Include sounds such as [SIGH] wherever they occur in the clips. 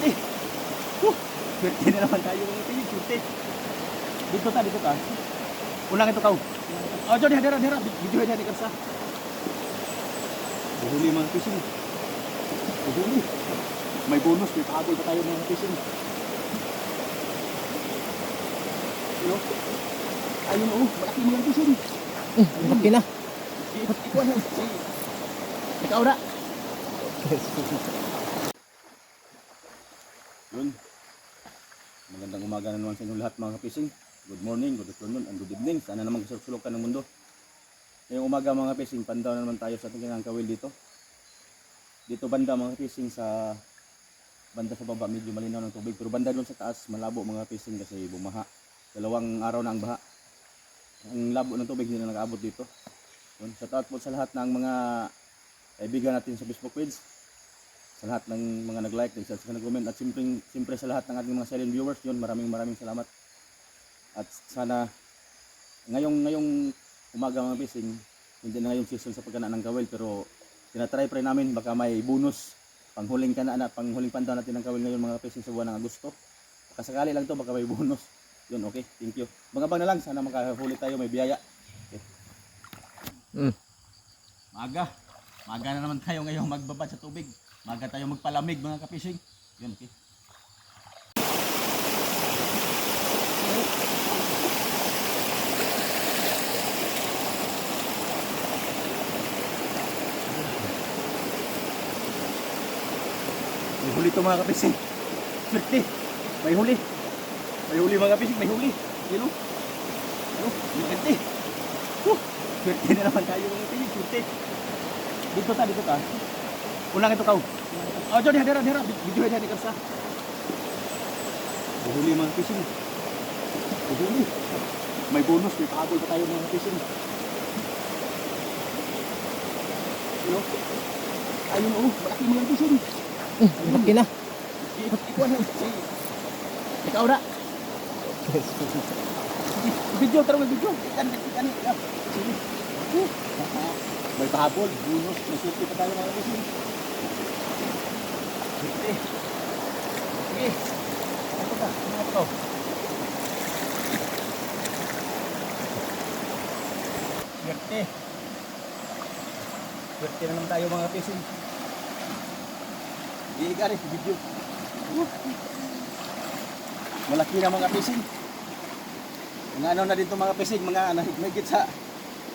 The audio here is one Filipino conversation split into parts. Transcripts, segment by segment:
Swerte. Huh, swerte na naman tayo mga kapatid. Swerte. Dito ta, dito ta. Unang ito kaw. Oh, Jod, hadera, hadera. Video hadera ni Karsa. Buhuli mga fishing. Buhuli. May bonus, may pahabol pa tayo mga fishing. Ano? Ayun oh, malaki mga fishing. Laki na. Ikaw na. Ikaw na. Yun. Magandang umaga na naman sa inyo lahat mga kapising. Good morning, good afternoon, and good evening. Sana naman kasulok-sulokan ng mundo. Ngayong umaga mga kapising, pandaw na naman tayo sa ating kinangkawil dito. Dito banda mga kapising sa banda sa baba medyo malinaw ng tubig pero banda doon sa taas malabo mga kapising kasi bumaha. Dalawang araw na ang baha. Ang labo ng tubig hindi na nakaabot dito. Yun, shout out po sa lahat ng mga kaibigan natin sa Facebook page. Sa lahat ng mga nag-like, nag-share, sa nag-comment at simpre, simpre sa lahat ng ating mga silent viewers. Yun, maraming maraming salamat. At sana ngayong ngayong umaga mga bising, hindi na ngayong season sa pagkana ng kawil pero tinatry pa rin namin baka may bonus panghuling ka na, panghuling pandaw natin ng kawil ngayon mga pising sa buwan ng Agosto. Baka sakali lang to baka may bonus. Yun, okay. Thank you. Mga bang na lang, sana makahuli tayo, may biyaya. Mm. Maga. Maga na naman tayo ngayong magbabad sa tubig. Maga tayo magpalamig mga kapising. Yun, okay. May huli to mga kapising. Swerte. May huli. May huli mga kapising. May huli. Yun o. Ano? Swerte. Swerte na naman tayo mga kapising. Swerte. Dito ta, dito ta. Unang ito kaw. Oh, Johnny, hadera, hadera. Video hadera ni Karsa. Buhuli mga kapising. Buhuli. May bonus, may pahabol pa tayo mga kapising. Ano? Ayun oh, malaki mga kapising. Laki na. [LAUGHS] Ikaw na. Ikaw na. Video, tara mag-video. Ikan, ikan, ikan. Sige. May pahabol, bonus, may suti pa tayo mga kasi. Sige. Sige. Ito ka, ano ito? Swerte. Swerte na naman tayo mga pising. Iigari, video. Malaki na mga pising. Mga ano na dito mga pising, mga ano, higit sa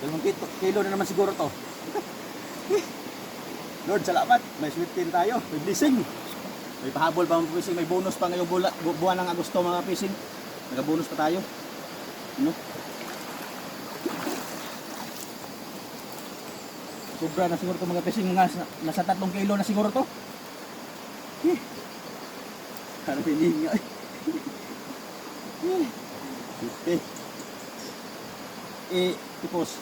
dalawang kilo na naman siguro to. Lord, salamat. May sweet tin tayo. May blessing. May pahabol pa mga pising. May bonus pa ngayong bula, bu- buwan ng Agosto mga pising. Nagka-bonus pa tayo. Ano? Sobra na siguro to mga pising. Mga, nasa- tatlong kilo na siguro to. Eh. Ano pininga? Eh. Eh. Eh, tipos,